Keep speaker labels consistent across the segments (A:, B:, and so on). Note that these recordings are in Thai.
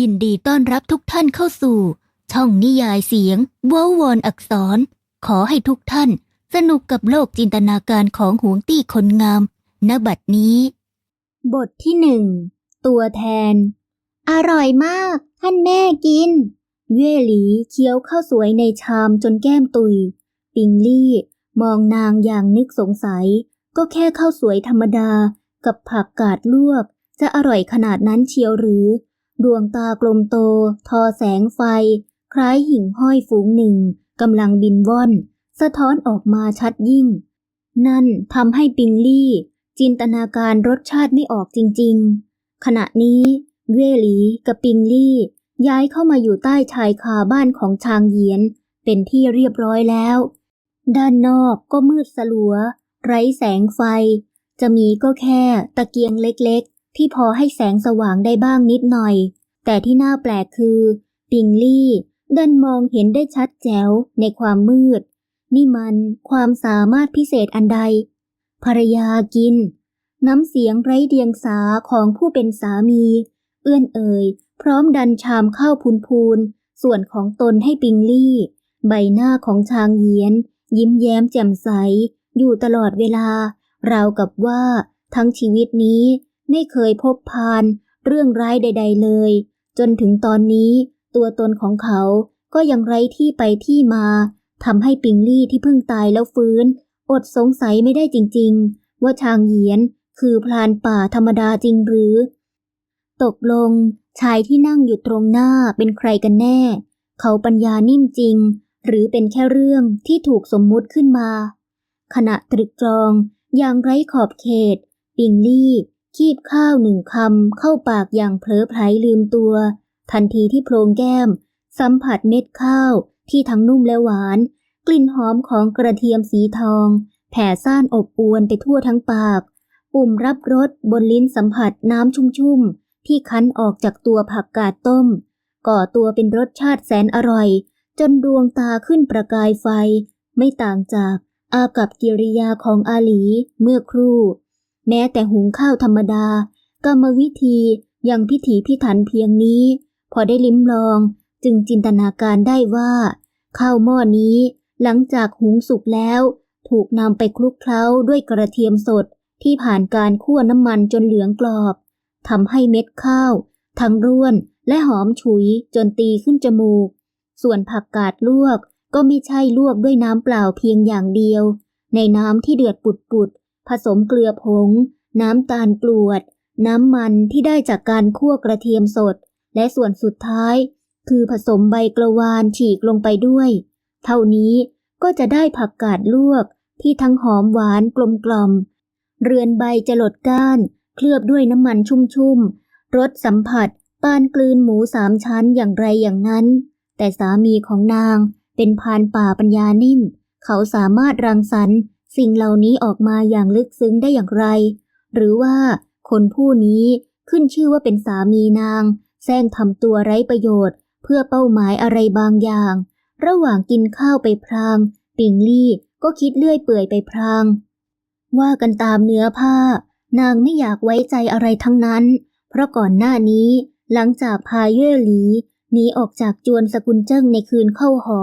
A: ยินดีต้อนรับทุกท่านเข้าสู่ ช่องนิยายเสียงว้าวอนอักษร ขอให้ทุกท่าน สนุกกับโลกจินตนาการของหวงตี้คนงาม ณบัดนี้
B: บทที่หนึ่งตัวแทน อร่อยมาก ท่านแม่กิน เย่หลีเคี้ยวข้าวสวยในชามจนแก้มตุย ปิงลี่ มองนางอย่างนึกสงสัย ก็แค่ข้าวสวยธรรมดา กับผักกาดลวก จะอร่อยขนาดนั้นเชียวหรือ ดวงตากลมโต ทอแสงไฟ คล้ายหิ่งห้อยฝูงหนึ่งกำลังบินว่อน สะท้อนออกมาชัดยิ่ง นั่นทำให้ปิงลี่ จินตนาการรสชาติไม่ออกจริงๆ ขณะนี้ เว่หลีกับปิงลี่ ย้ายเข้ามาอยู่ใต้ชายคาบ้านของชางเยียน เป็นที่เรียบร้อยแล้ว ด้านนอกก็มืดสลัว ไร้แสงไฟ จะมีก็แค่ตะเกียงเล็กๆ ที่พอให้แสงสว่างได้บ้างนิดหน่อย แต่ที่น่าแปลกคือ ปิงลี่เดินมองเห็นได้ชัดแจ๋วในความมืด นี่มันความสามารถพิเศษอันใด ภรรยากิน น้ำเสียงไร้เดียงสาของผู้เป็นสามี เอื้อนเอ่ย พร้อมดันชามข้าวพูนพูน ส่วนของตนให้ปิงลี่ ใบหน้าของชางเยียน ยิ้มแย้มแจ่มใส อยู่ตลอดเวลา ราวกับว่า ทั้งชีวิตนี้ ไม่เคยพบพานเรื่องร้ายใด ๆเลย จนถึงตอนนี้ ตัวตนของเขาก็ยังไร้ที่ไปที่มาทำให้ปิงลี่ที่เพิ่งตายแล้วฟื้น อดสงสัยไม่ได้จริง ๆ ว่าชางเหยียนคือพรานป่าธรรมดาจริงหรือ ตกลงชายที่นั่งอยู่ตรงหน้าเป็นใครกันแน่ เขาปัญญานิ่มจริง หรือเป็นแค่เรื่องที่ถูกสมมุติขึ้นมา ขณะตรึกตรองอย่างไร้ขอบเขต ปิงลี่ คีบข้าวหนึ่งคำเข้าปากอย่างเผลอไผลลืมตัว ทันทีที่โพรงแก้ม สัมผัสเม็ดข้าวที่ทั้งนุ่มและหวาน กลิ่นหอมของกระเทียมสีทอง แผ่ซ่านอบอวนไปทั่วทั้งปาก ปุ่มรับรสบนลิ้นสัมผัสน้ำชุ่มๆ ที่คั้นออกจากตัวผักกาดต้ม ก่อตัวเป็นรสชาติแสนอร่อย จนดวงตาขึ้นประกายไฟ ไม่ต่างจากอากับกิริยาของอาหลีเมื่อครู่ แม้แต่หุงข้าวธรรมดา กรรมวิธียังพิถีพิถันเพียงนี้ พอได้ลิ้มลองจึงจินตนาการได้ว่า ข้าวหม้อนี้หลังจากหุงสุกแล้ว ถูกนำไปคลุกเคล้าด้วยกระเทียมสดที่ผ่านการคั่วน้ำมันจนเหลืองกรอบทำให้เม็ดข้าว ทั้งร่วนและหอมฉุยจนตีขึ้นจมูก ส่วนผักกาดลวกก็ไม่ใช่ลวกด้วยน้ำเปล่าเพียงอย่างเดียว ในน้ำที่เดือดปุดๆ ผสมเกลือผง น้ำตาลกรวด น้ำมันที่ได้จากการคั่วกระเทียมสด และส่วนสุดท้าย คือผสมใบกระวานฉีกลงไปด้วย เท่านี้ก็จะได้ผักกาดลวกที่ทั้งหอมหวานกลมกล่อม เรือนใบจะหลดก้าน เคลือบด้วยน้ำมันชุ่มๆรสสัมผัสปานกลืนหมูสามชั้นอย่างไรอย่างนั้น แต่สามีของนางเป็นพานป่าปัญญานิ่ม เขาสามารถรังสรรค์ สิ่งเหล่านี้ออกมาอย่างลึกซึ้งได้อย่างไร หรือว่าคนผู้นี้ขึ้นชื่อว่าเป็นสามีนางแซงทำตัวไร้ประโยชน์ เพื่อเป้าหมายอะไรบางอย่าง ระหว่างกินข้าวไปพราง ปิงลี่ก็คิดเลื่อยเปื่อยไปพราง ว่ากันตามเนื้อผ้า นางไม่อยากไว้ใจอะไรทั้งนั้น เพราะก่อนหน้านี้ หลังจากพาเย่หลีหนีออกจากจวนสกุลเจิ้งในคืนเข้าหอ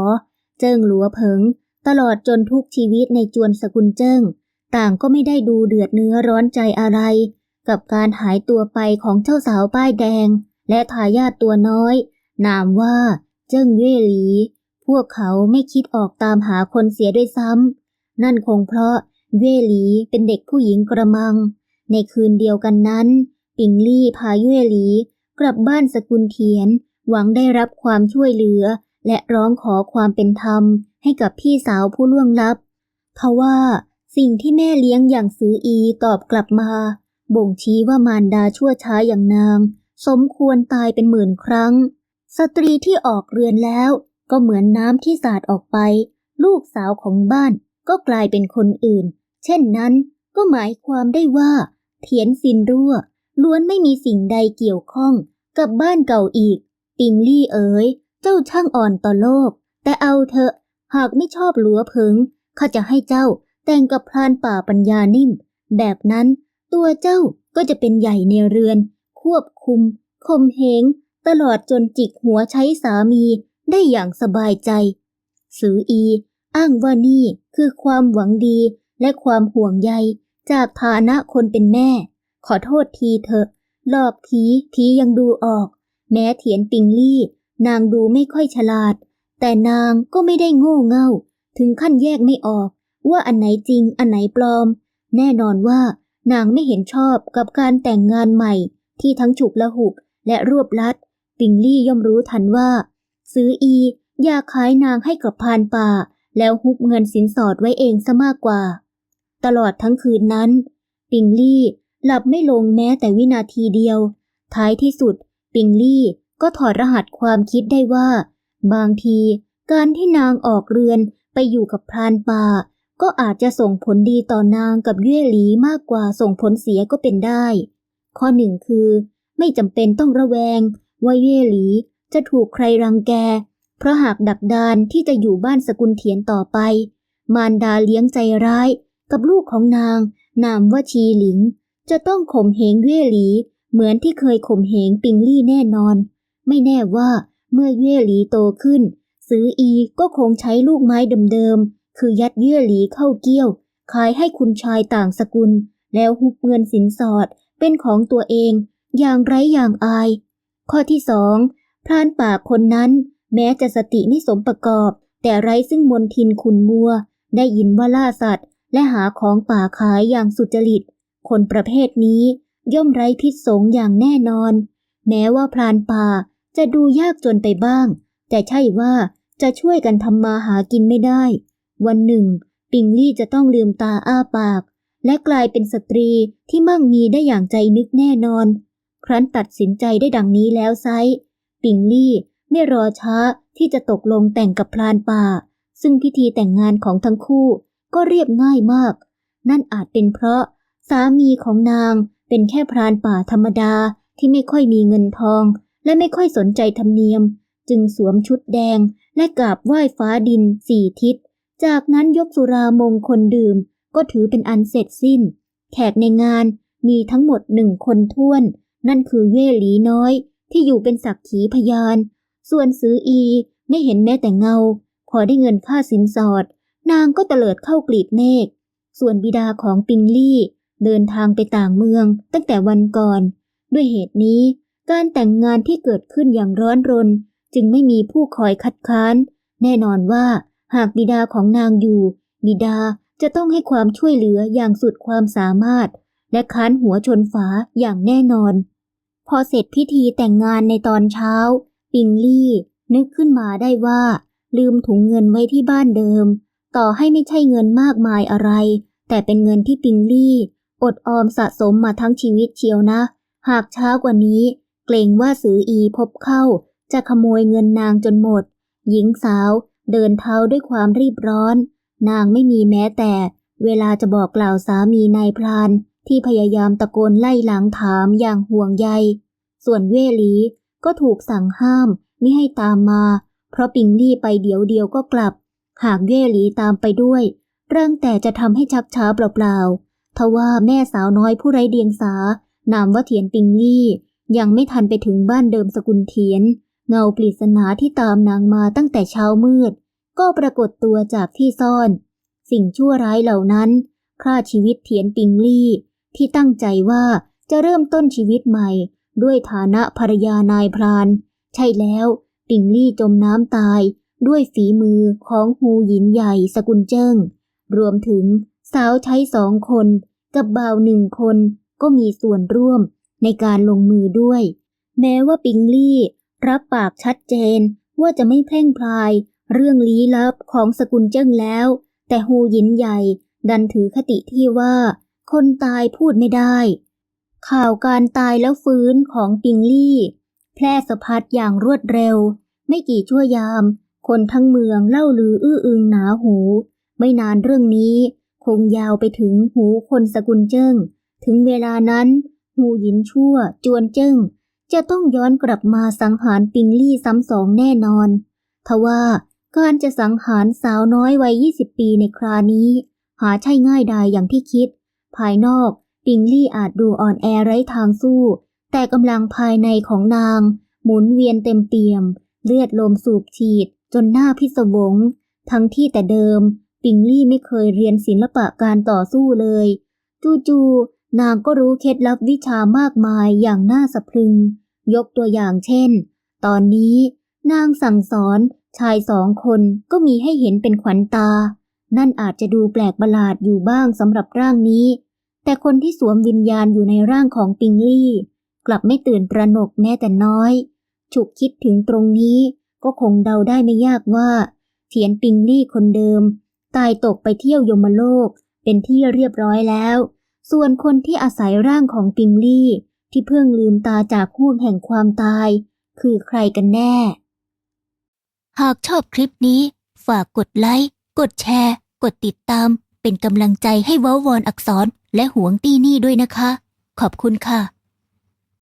B: เจิ้งหลัวเผิง ตลอดจนทุกชีวิตในจวนสกุลเจิ้ง ต่างก็ไม่ได้ดูเดือดเนื้อร้อนใจอะไร กับการหายตัวไปของเจ้าสาวป้ายแดง และทายาทตัวน้อย นามว่าเจิ้งเย่หลี พวกเขาไม่คิดออกตามหาคนเสียด้วยซ้ำ นั่นคงเพราะเย่หลีเป็นเด็กผู้หญิงกระมัง ในคืนเดียวกันนั้น ปิงลี่พาเย่หลี กลับบ้านสกุลเทียน หวังได้รับความช่วยเหลือ และร้องขอความเป็นธรรม ให้กับพี่สาวผู้ล่วงลับทว่าสิ่งที่แม่เลี้ยงอย่างซื้ออีตอบกลับมา บ่งชี้ว่ามารดาชั่วช้าอย่างนาง สมควรตายเป็นหมื่นครั้ง สตรีที่ออกเรือนแล้ว ก็เหมือนน้ำที่สาดออกไป ลูกสาวของบ้านก็กลายเป็นคนอื่น เช่นนั้นก็หมายความได้ว่าเทียนซินรั่ว ล้วนไม่มีสิ่งใดเกี่ยวข้องกับบ้านเก่าอีก ปิงลี่เอ๋ย เจ้าช่างอ่อนต่อโลก แต่เอาเถอะ หากไม่ชอบหลัวเพิงข้าจะให้เจ้าแต่งกับพรานป่าปัญญานิ่ม แบบนั้นตัวเจ้าก็จะเป็นใหญ่ในเรือน ควบคุมคมเหง ตลอดจนจิกหัวใช้สามีได้อย่างสบายใจ สืออี อ้างว่านี่คือความหวังดีและความห่วงใยจากฐานะคนเป็นแม่ ขอโทษทีเถอะ หลอกทีทียังดูออก แม้เถียนปิงลี่ นางดูไม่ค่อยฉลาด แต่นางก็ไม่ได้โง่เง่า ถึงขั้นแยกไม่ออก ว่าอันไหนจริงอันไหนปลอม แน่นอนว่านางไม่เห็นชอบกับการแต่งงานใหม่ ที่ทั้งฉุกละหุกและรวบลัด ปิงลี่ย่อมรู้ทันว่า ซื้ออีอยากขายนางให้กับพานป่า แล้วฮุบเงินสินสอดไว้เองซะมากกว่า ตลอดทั้งคืนนั้น ปิงลี่หลับไม่ลงแม้แต่วินาทีเดียว ท้ายที่สุด ปิงลี่ก็ถอดรหัสความคิดได้ว่า บางทีการที่นางออกเรือนไปอยู่กับพรานป่า ก็อาจจะส่งผลดีต่อนางกับเย่หลีมากกว่าส่งผลเสียก็เป็นได้ ข้อหนึ่งคือ ไม่จำเป็นต้องระแวง ว่าเย่หลีจะถูกใครรังแก เพราะหากดักดานที่จะอยู่บ้านสกุลเถียนต่อไป มารดาเลี้ยงใจร้าย กับลูกของนาง นามว่าชีหลิง จะต้องข่มเหงเย่หลี เหมือนที่เคยข่มเหงปิงลี่แน่นอน ไม่แน่ว่า เมื่อเย่หลีโตขึ้น ซื้ออีก็คงใช้ลูกไม้เดิมๆ คือยัดเย่หลีเข้าเกี้ยว ขายให้คุณชายต่างสกุล แล้วหุบเงินสินสอดเป็นของตัวเอง อย่างไร้อย่างอาย ข้อที่สองพรานป่าคนนั้น แม้จะสติไม่สมประกอบ แต่ไร้ซึ่งมนทินขุนมัว ได้ยินว่าล่าสัตว์ และหาของป่าขายอย่างสุจริต คนประเภทนี้ย่อมไร้พิษสงอย่างแน่นอน แม้ว่าพรานป่า จะดูยากจนไปบ้าง แต่ใช่ว่าจะช่วยกันทำมาหากินไม่ได้ วันหนึ่ง ปิงลี่จะต้องลืมตาอ้าปาก และกลายเป็นสตรีที่มั่งมีได้อย่างใจนึกแน่นอน ครั้นตัดสินใจได้ดังนี้แล้วไซปิงลี่ไม่รอช้าที่จะตกลงแต่งกับพรานป่า ซึ่งพิธีแต่งงานของทั้งคู่ก็เรียบง่ายมาก นั่นอาจเป็นเพราะสามีของนางเป็นแค่พรานป่าธรรมดาที่ไม่ค่อยมีเงินทอง และไม่ค่อยสนใจธรรมเนียม จึงสวมชุดแดงและกราบไหว้ฟ้าดินสี่ทิศ จากนั้นยกสุรามงคลดื่ม ก็ถือเป็นอันเสร็จสิ้น แขกในงานมีทั้งหมดหนึ่งคนท้วน นั่นคือเย่หลีน้อย ที่อยู่เป็นสักขีพยาน ส่วนซื้ออีไม่เห็นแม้แต่เงา พอได้เงินค่าสินสอด นางก็เตลิดเข้ากลีบเมฆส่วนบิดาของปิงลี่ เดินทางไปต่างเมืองตั้งแต่วันก่อน ด้วยเหตุนี้ การแต่งงานที่เกิดขึ้นอย่างร้อนรน จึงไม่มีผู้คอยคัดค้าน แน่นอนว่า หากบิดาของนางอยู่ บิดาจะต้องให้ความช่วยเหลืออย่างสุดความสามารถ และค้านหัวชนฝาอย่างแน่นอน พอเสร็จพิธีแต่งงานในตอนเช้า ปิงลี่ นึกขึ้นมาได้ว่า ลืมถุงเงินไว้ที่บ้านเดิม ต่อให้ไม่ใช่เงินมากมายอะไร แต่เป็นเงินที่ปิงลี่ อดออมสะสมมาทั้งชีวิตเชียวนะ หากช้ากว่านี้ เกรงว่าสืออีพบเข้า จะขโมยเงินนางจนหมด หญิงสาวเดินเท้าด้วยความรีบร้อน นางไม่มีแม้แต่ เวลาจะบอกกล่าวสามีนายพราน ที่พยายามตะโกนไล่หลังถามอย่างห่วงใย ส่วนเว่หลีก็ถูกสั่งห้ามไม่ให้ตามมา เพราะปิงลี่ไปเดี๋ยวเดียวก็กลับ หากเว่หลีตามไปด้วยเรื่องแต่จะทำให้ชักช้าเปล่าๆทว่าแม่สาวน้อยผู้ไร้เดียงสา นามว่าเทียนปิงลี่ ยังไม่ทันไปถึงบ้านเดิมสกุลเทียน เงาปริศนาที่ตามนางมาตั้งแต่เช้ามืด ก็ปรากฏตัวจากที่ซ่อน สิ่งชั่วร้ายเหล่านั้นฆ่าชีวิตเทียนปิงลี่ ที่ตั้งใจว่าจะเริ่มต้นชีวิตใหม่ ด้วยฐานะภรรยานายพราน ใช่แล้ว ปิงลี่จมน้ำตาย ด้วยฝีมือของฮูหยินใหญ่สกุลเจิ้ง รวมถึงสาวใช้สองคน กับบ่าวหนึ่งคนก็มีส่วนร่วม ในการลงมือด้วย แม้ว่าปิงลี่ รับปากชัดเจนว่าจะไม่แพร่งพราย เรื่องลี้ลับของสกุลเจิ้งแล้ว แต่ฮูหยินใหญ่ดันถือคติที่ว่า คนตายพูดไม่ได้ ข่าวการตายแล้วฟื้นของปิงลี่ แพร่สะพัดอย่างรวดเร็ว ไม่กี่ชั่วยาม คนทั้งเมืองเล่าลืออื้ออึงหนาหู ไม่นานเรื่องนี้ คงยาวไปถึงหูคนสกุลเจิ้ง ถึงเวลานั้น หูหยินชั่ว จวนเจิ้ง จะต้องย้อนกลับมาสังหารปิงลี่ซ้ำสองแน่นอน ทว่าการจะสังหารสาวน้อยวัย 20 ปีในครานี้ หาใช่ง่ายดายอย่างที่คิด ภายนอกปิงลี่อาจดูอ่อนแอไร้ทางสู้ แต่กำลังภายในของนาง หมุนเวียนเต็มเปี่ยม เลือดลมสูบฉีด จนหน้าพิศวง ทั้งที่แต่เดิม ปิงลี่ไม่เคยเรียนศิลปะการต่อสู้เลย จู่ๆ นางก็รู้เคล็ดลับวิชามากมายอย่างน่าสะพรึง ยกตัวอย่างเช่น ตอนนี้นางสั่งสอนชายสองคนก็มีให้เห็นเป็นขวัญตา นั่นอาจจะดูแปลกประหลาดอยู่บ้างสำหรับร่างนี้ แต่คนที่สวมวิญญาณอยู่ในร่างของปิงลี่ กลับไม่ตื่นตระหนกแม้แต่น้อย ฉุกคิดถึงตรงนี้ก็คงเดาได้ไม่ยากว่าเทียนปิงลี่คนเดิม ตายตกไปเที่ยวยมโลกเป็นที่เรียบร้อยแล้ว ส่วนคนที่อาศัยร่างของปิงลี่ ที่เพิ่งลืมตาจากห่วงแห่งความตาย คือใครกันแน่
A: หากชอบคลิปนี้ ฝากกดไลค์ กดแชร์ กดติดตาม เป็นกำลังใจให้เว้าวอนอักษรและหวงตี้นี่ด้วยนะคะ ขอบคุณค่ะ